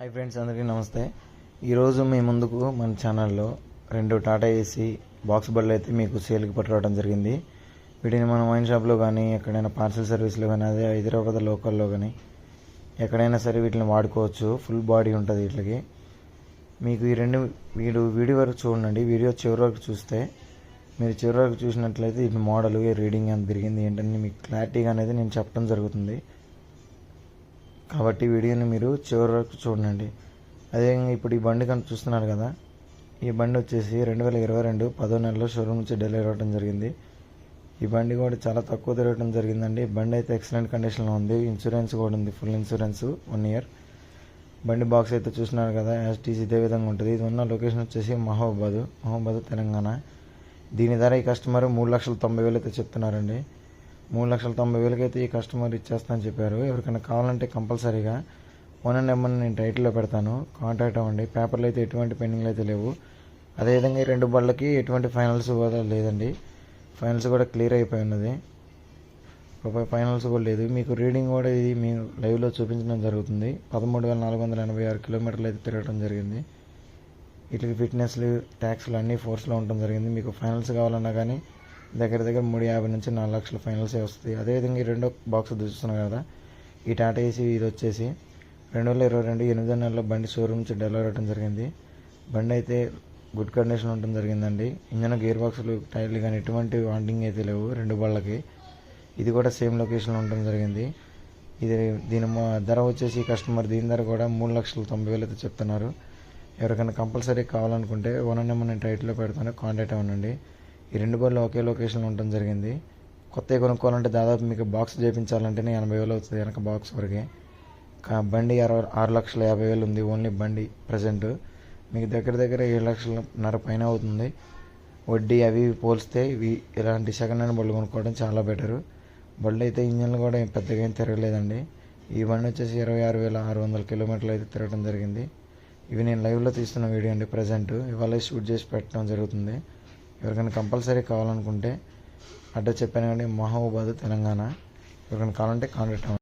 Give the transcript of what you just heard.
Hi friends అందరికీ నమస్తే. ఈరోజు మీ ముందుకు మన ఛానల్లో రెండు టాటా ఏసీ బాక్స్ బళ్ళు అయితే మీకు సేల్కి పట్టుకోవడం జరిగింది. వీటిని మనం వైన్ షాప్లో కానీ ఎక్కడైనా పార్సల్ సర్వీస్లో కానీ అదే హైదరాబాద్ లోకల్లో కానీ ఎక్కడైనా సరే వీటిని వాడుకోవచ్చు. ఫుల్ బాడీ ఉంటుంది వీటికి. మీకు ఈ రెండు వీడు వీడియో వరకు చూడండి. వీడియో చివరి వరకు చూస్తే మీరు చివరి వరకు చూసినట్లయితే ఇది మోడల్ రీడింగ్ అంత తిరిగింది ఏంటని మీకు క్లారిటీగా అనేది నేను చెప్పడం జరుగుతుంది. కాబట్టి వీడియోని మీరు చివరి వరకు చూడండి. అదేవిధంగా ఇప్పుడు ఈ బండి కనుక చూస్తున్నారు కదా ఈ బండి వచ్చేసి రెండు వేల ఇరవై రెండు పదో నెలలో షోరూమ్ నుంచి డెలివరీ అవ్వడం జరిగింది. ఈ బండి కూడా చాలా తక్కువ తిరగడం జరిగిందండి. బండి అయితే ఎక్సలెంట్ కండిషన్లో ఉంది. ఇన్సూరెన్స్ కూడా ఉంది ఫుల్ ఇన్సూరెన్స్ వన్ ఇయర్ బండి బాక్స్ అయితే చూస్తున్నారు కదా ఎస్టీసీ ఇదే విధంగా ఉంటుంది. ఇది ఉన్న లొకేషన్ వచ్చేసి మహబూబాద్ మహబూబాద్ తెలంగాణ. దీని ధర ఈ కస్టమర్ మూడు లక్షల తొంభై వేలు అయితే చెప్తున్నారండి. మూడు లక్షల తొంభై వేలకైతే ఈ కస్టమర్ ఇచ్చేస్తానని చెప్పారు. ఎవరికైనా కావాలంటే కంపల్సరీగా ఓనర్ నెంబర్ నేను టైటిల్లో పెడతాను. కాంటాక్ట్ అవ్వండి. పేపర్లు అయితే ఎటువంటి పెండింగ్లు అయితే లేవు. అదేవిధంగా ఈ రెండు బళ్ళకి ఎటువంటి ఫైనల్స్ కూడా లేదండి. ఫైనల్స్ కూడా క్లియర్ అయిపోయి ఉన్నది. రూపాయి ఫైనల్స్ కూడా లేదు. మీకు రీడింగ్ కూడా ఇది మీ లైవ్లో చూపించడం జరుగుతుంది. పదమూడు వేల నాలుగు వందల ఎనభై ఆరు కిలోమీటర్లు అయితే తిరగడం జరిగింది. వీటికి ఫిట్నెస్లు ట్యాక్స్లు అన్నీ ఫోర్స్లో ఉండడం జరిగింది. మీకు ఫైనల్స్ కావాలన్నా కానీ దగ్గర దగ్గర మూడు యాభై నుంచి నాలుగు లక్షల ఫైనల్సే వస్తుంది అదేవిధంగా ఈ రెండో బాక్స్ చూస్తున్నారు కదా ఈ టాటా ఏసీ ఇది వచ్చేసి రెండు వేల ఇరవై రెండు ఎనిమిదో నెలలో బండి షోరూమ్ నుంచి డెలివరీ అవ్వడం జరిగింది. బండి అయితే గుడ్ కండిషన్ ఉండడం జరిగిందండి. ఇంజన్ గేర్ బాక్సులు టైర్లు కానీ ఎటువంటి వాంటింగ్ అయితే లేవు రెండు బళ్ళకి. ఇది కూడా సేమ్ లొకేషన్లో ఉండడం జరిగింది. ఇది దీని ధర వచ్చేసి కస్టమర్ దీని ధర కూడా మూడు లక్షల తొంభై వేలు అయితే చెప్తున్నారు. ఎవరికైనా కంపల్సరీ కావాలనుకుంటే ఓనర్ నెంబర్ నేను టైట్లో పెడతాను కాంటాక్ట్ అవ్వండి. ఈ రెండు బళ్ళు ఒకే లొకేషన్లో ఉండడం జరిగింది. కొత్తవి కొనుక్కోవాలంటే దాదాపు మీకు బాక్స్ చేయించాలంటేనే ఎనభై వేలు అవుతుంది వెనక బాక్స్ వరకే. కా- బండి అరవై ఆరు లక్షల యాభై వేలు ఉంది ఓన్లీ బండి ప్రజెంట్ మీకు దగ్గర దగ్గర ఏడు లక్షలన్నర పైన అవుతుంది. వడ్డీ అవి ఇవి పోలిస్తే ఇవి ఇలాంటి సెకండ్ హ్యాండ్ బళ్ళు కొనుక్కోవడం చాలా బెటరు బళ్ళు అయితే ఇంజన్లు కూడా పెద్దగా ఏం తిరగలేదండి. ఈ బండి వచ్చేసి ఇరవై ఆరు వేల ఆరు వందల కిలోమీటర్లు అయితే తిరగడం జరిగింది. ఇవి నేను లైవ్లో తీస్తున్న వీడియో అండి ప్రజెంట్ ఇవాళ షూట్ చేసి పెట్టడం జరుగుతుంది. ఎవరికైనా కంపల్సరీ కావాలనుకుంటే అడ్రస్ చెప్పాను కానీ మహబూబాద్ తెలంగాణ. ఎవరికైనా కావాలంటే కాంటాక్ట్ అవ్వండి.